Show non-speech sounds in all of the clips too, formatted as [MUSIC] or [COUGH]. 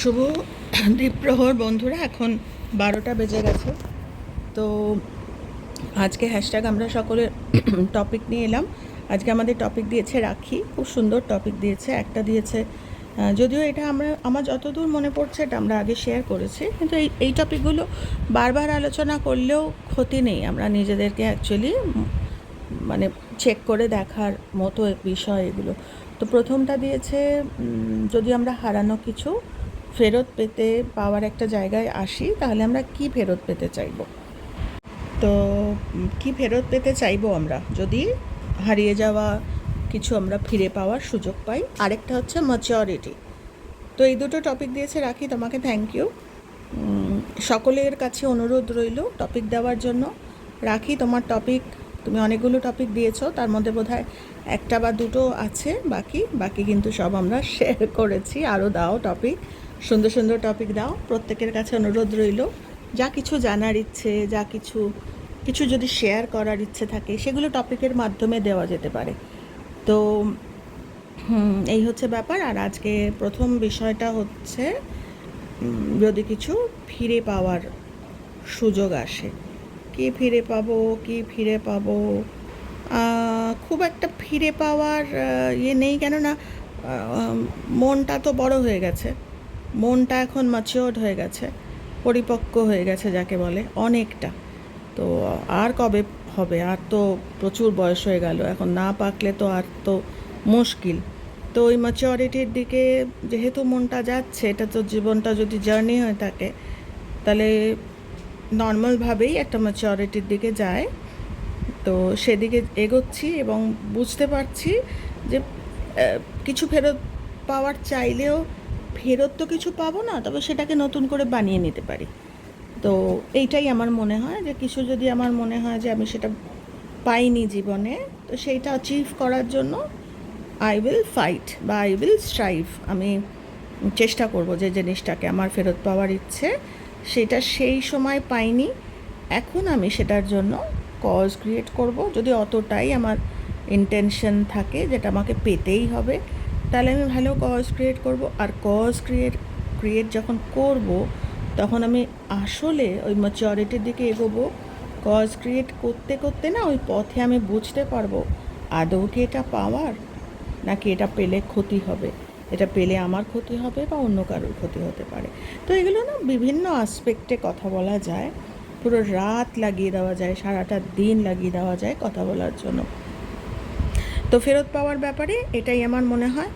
শুভ দ্বীপ্রহর বন্ধুরা, এখন বারোটা বেজে গেছে। তো আজকে হ্যাশট্যাগ আমরা সকলে টপিক নিয়ে এলাম। আজকে আমাদের টপিক দিয়েছে রাখি, খুব সুন্দর টপিক দিয়েছে, একটা দিয়েছে যদিও এটা আমরা, আমার যতদূর মনে পড়ছে এটা আমরা আগে শেয়ার করেছি, কিন্তু এই এই টপিকগুলো বারবার আলোচনা করলেও ক্ষতি নেই, আমরা নিজেদেরকে অ্যাকচুয়ালি মানে চেক করে দেখার মতো বিষয় এগুলো। তো প্রথমটা দিয়েছে যদি আমরা হারানো কিছু ফেরত পেতে পাওয়ার একটা জায়গায় আসি, তাহলে আমরা কি ফেরত পেতে চাইব? তো কি ফেরত পেতে চাইব আমরা? যদি হারিয়ে যাওয়া কিছু আমরা ফিরে পাওয়ার সুযোগ পাই। আরেকটা হচ্ছে ম্যাচিওরিটি তো এই দুটো টপিক দিয়েছে রাখি, তোমাকে থ্যাংক ইউ সকলের কাছে অনুরোধ রইল টপিক দেওয়ার জন্য। রাখি, তোমার টপিক তুমি অনেকগুলো টপিক দিয়েছ, তার মধ্যে বোধহয় একটা বা দুটো আছে বাকি বাকি কিন্তু সব আমরা শেয়ার করেছি। আরও দাও টপিক সুন্দর সুন্দর টপিক দাও। প্রত্যেকের কাছে অনুরোধ রইল। যা কিছু জানার ইচ্ছে, যা কিছু কিছু যদি শেয়ার করার ইচ্ছে থাকে, সেগুলো টপিকের মাধ্যমে দেওয়া যেতে পারে। তো এই হচ্ছে ব্যাপার। আর আজকে প্রথম বিষয়টা হচ্ছে যদি কিছু ফিরে পাওয়ার সুযোগ আসে। কি ফিরে পাবো, কি ফিরে পাবো? খুব একটা ফিরে পাওয়ার ইয়ে নেই কেননা মনটা তো বড় হয়ে গেছে। মনটা এখন ম্যাচিওর্ড হয়ে গেছে, পরিপক্ক হয়ে গেছে যাকে বলে অনেকটা। তো আর কবে হবে? আর তো প্রচুর বয়স হয়ে গেল। এখন না পাকলে তো আর তো মুশকিল। তো ওই ম্যাচিওরিটির দিকে যেহেতু মনটা যাচ্ছে, এটা তো জীবনটা যদি জার্নি হয়ে থাকে, তাহলে নর্মালভাবেই একটা ম্যাচিওরিটির দিকে যায়। তো সেদিকে এগোচ্ছি এবং বুঝতে পারছি যে কিছু ফেরত পাওয়ার চাইলেও ফেরত তো কিছু পাবো না, তবে সেটাকে নতুন করে বানিয়ে নিতে পারি। তো এইটাই আমার মনে হয় যে, কিছু যদি আমার মনে হয় যে, আমি সেটা পাইনি জীবনে, তো সেইটা অ্যাচিভ করার জন্য আই উইল ফাইট বা আই উইল স্ট্রাইভ আমি চেষ্টা করব যে জিনিসটাকে আমার ফেরত পাওয়ার ইচ্ছে, সেটা সেই সময় পাইনি, এখন আমি সেটার জন্য কজ ক্রিয়েট করব। যদি অতটাই আমার ইন্টেনশন থাকে, যেটা আমাকে পেতেই হবে, তাহলে আমি ভালো কজ ক্রিয়েট করব। আর কজ ক্রিয়েট ক্রিয়েট যখন করব, তখন আমি আসলে ওই ম্যাচিওরিটির দিকে এগোবো। কজ ক্রিয়েট করতে করতে না ওই পথে আমি বুঝতে পারব, আদৌ কি এটা পাওয়ার নাকি এটা পেলে ক্ষতি হবে? এটা পেলে আমার ক্ষতি হবে বা অন্য কারোর ক্ষতি হতে পারে? তো এগুলো না বিভিন্ন আসপেক্টে কথা বলা যায়। পুরো রাত লাগিয়ে দেওয়া যায়, সারাটা দিন লাগিয়ে দেওয়া যায় কথা বলার জন্য। তো ফেরত পাওয়ার ব্যাপারে এটাই আমার মনে হয়।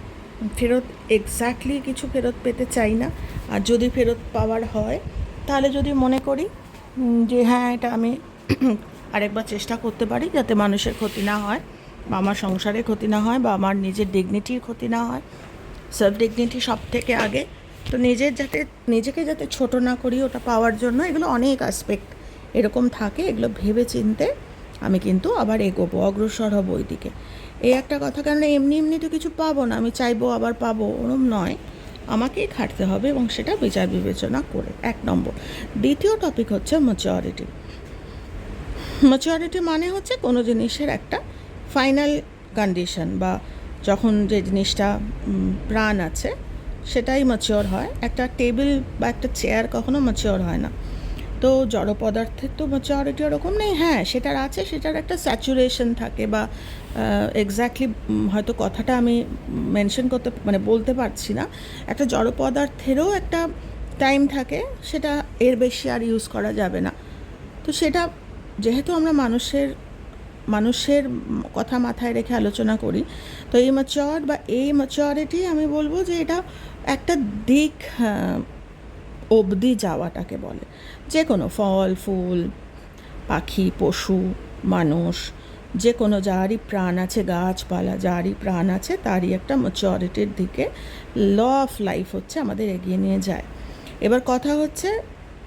ফেরত এক্স্যাক্টলি কিছু ফেরত পেতে চাই না। আর যদি ফেরত পাওয়ার হয়, তাহলে যদি মনে করি যে হ্যাঁ এটা আমি [CLEARS THROAT] আরেকবার চেষ্টা করতে পারি যাতে মানুষের ক্ষতি না হয় বা আমার সংসারের ক্ষতি না হয় বা আমার নিজের ডিগনিটির ক্ষতি না হয়। সেলফ ডিগনিটি সব থেকে আগে। তো নিজের যাতে, নিজেকে যাতে ছোট না করি ওটা পাওয়ার জন্য এগুলো অনেক আসপেক্ট এরকম থাকে, এগুলো ভেবে চিনতে আমি কিন্তু আবার এগোবো, অগ্রসর হব ওই দিকে এই একটা কথা, কারণ এমনি এমনি তো কিছু পাবো না, আমি চাইব আবার পাবো, ওরম নয়। আমাকেই খাটতে হবে এবং সেটা বিচার বিবেচনা করে। এক নম্বর। দ্বিতীয় টপিক হচ্ছে ম্যাচিওরিটি ম্যাচিওরিটি মানে হচ্ছে কোনো জিনিসের একটা ফাইনাল কন্ডিশন বা যখন যে জিনিসটা প্রাণ আছে সেটাই ম্যাচিওর হয়। একটা টেবিল বা একটা চেয়ার কখনো ম্যাচিওর হয় না। তো জড় পদার্থের তো ম্যাচিওরিটি ওরকম নেই। হ্যাঁ সেটার আছে, সেটার একটা স্যাচুরেশন থাকে বা এক্স্যাক্টলি হয়তো কথাটা আমি মেনশন করতে মানে বলতে পারছি না। একটা জড় পদার্থেরও একটা টাইম থাকে, সেটা এর বেশি আর ইউজ করা যাবে না। তো সেটা, যেহেতু আমরা মানুষের মানুষের কথা মাথায় রেখে আলোচনা করি। তো এই ম্যাচিওর বা এই ম্যাচিওরিটি আমি বলব যে এটা একটা দিক হ্যাঁ, অবধি যাওয়াটাকে বলে। যে কোনো ফল ফুল পাখি পশু মানুষ যে কোনো যারই প্রাণ আছে গাছপালা যারই প্রাণ আছে তারই একটা ম্যাচিওরিটির দিকে ল অফ লাইফ হচ্ছে আমাদের এগিয়ে নিয়ে যায়। এবার কথা হচ্ছে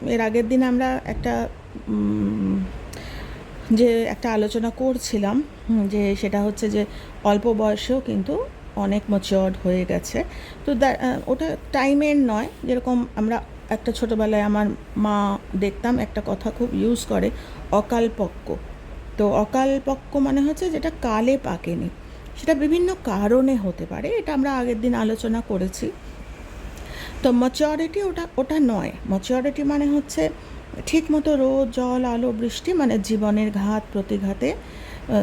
এর আগের দিন আমরা একটা যে একটা আলোচনা করছিলাম যে সেটা হচ্ছে যে অল্প বয়সেও কিন্তু অনেক ম্যাচিওর্ড হয়ে গেছে। তো ওটা টাইমের নয়। যেরকম আমরা একটা ছোটোবেলায় আমার মা দেখতাম, একটা কথা খুব ইউজ করে, অকালপক্ক। তো অকালপক্ক মানে হচ্ছে যেটা কালে পাকেনি। সেটা বিভিন্ন কারণে হতে পারে, এটা আমরা আগের দিন আলোচনা করেছি। তো ম্যাচিওরিটি ওটা ওটা নয়। ম্যাচিওরিটি মানে হচ্ছে ঠিকমতো রোদ, জল, আলো, বৃষ্টি মানে জীবনের ঘাত, প্রতিঘাতে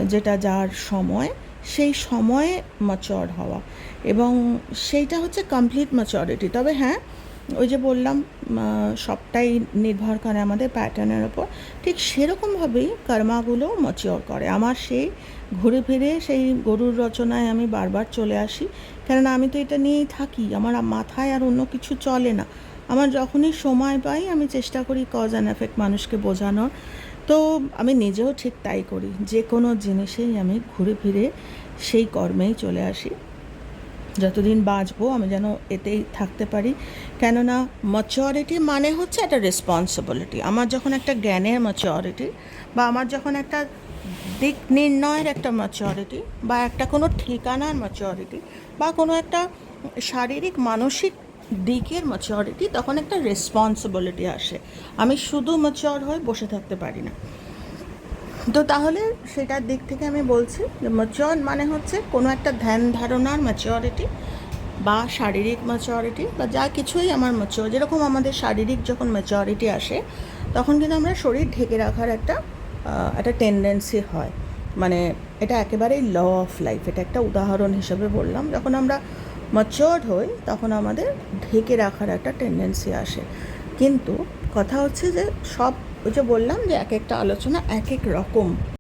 যেটা যার সময়, সেই সময়ে ম্যাচিওর হওয়া। এবং সেইটা হচ্ছে কমপ্লিট ম্যাচিওরিটি তবে হ্যাঁ ওই যে বললাম সবটাই নির্ভর করে আমাদের প্যাটার্নের ওপর। ঠিক সেরকমভাবেই কর্মাগুলো ম্যাচিওর করে। আমার সেই ঘুরে ফিরে, সেই গরুর রচনায় আমি বারবার চলে আসি। কেননা আমি তো এটা নিয়েই থাকি। আমার মাথায় আর অন্য কিছু চলে না। আমার যখনই সময় পাই, আমি চেষ্টা করি কজ অ্যান্ড এফেক্ট মানুষকে বোঝানোর। তো আমি নিজেও ঠিক তাই করি। যে কোনো জিনিসেই আমি ঘুরে ফিরে সেই কর্মেই চলে আসি। যতদিন বাঁচবো, আমি যেন এতেই থাকতে পারি। কেননা ম্যাচিওরিটি মানে হচ্ছে একটা রেসপন্সিবিলিটি আমার যখন একটা জ্ঞানের ম্যাচিওরিটি বা আমার যখন একটা দিক নির্ণয়ের একটা ম্যাচিওরিটি বা একটা কোনো ঠিকানার ম্যাচিওরিটি বা কোনো একটা শারীরিক, মানসিক দিকের ম্যাচিওরিটি তখন একটা রেসপন্সিবিলিটি আসে। আমি শুধু ম্যাচিওর হয়ে বসে থাকতে পারি না। তো তাহলে সেটার দিক থেকে আমি বলছি যে ম্যাচিওর মানে হচ্ছে কোনো একটা ধ্যান ধারণার ম্যাচিওরিটি বা শারীরিক ম্যাচিওরিটি বা যা কিছুই আমার ম্যাচিওর যেরকম আমাদের শারীরিক যখন ম্যাচিওরিটি আসে, তখন কিন্তু আমরা শরীর ঢেকে রাখার একটা একটা টেন্ডেন্সি হয়। মানে এটা একেবারেই ল অফ লাইফ এটা একটা উদাহরণ হিসেবে বললাম। যখন আমরা ম্যাচিওর্ড হই, তখন আমাদের ঢেকে রাখার একটা টেন্ডেন্সি আসে। কিন্তু কথা হচ্ছে যে সব ওই যে বললাম যে এক একটা আলোচনা এক এক রকম।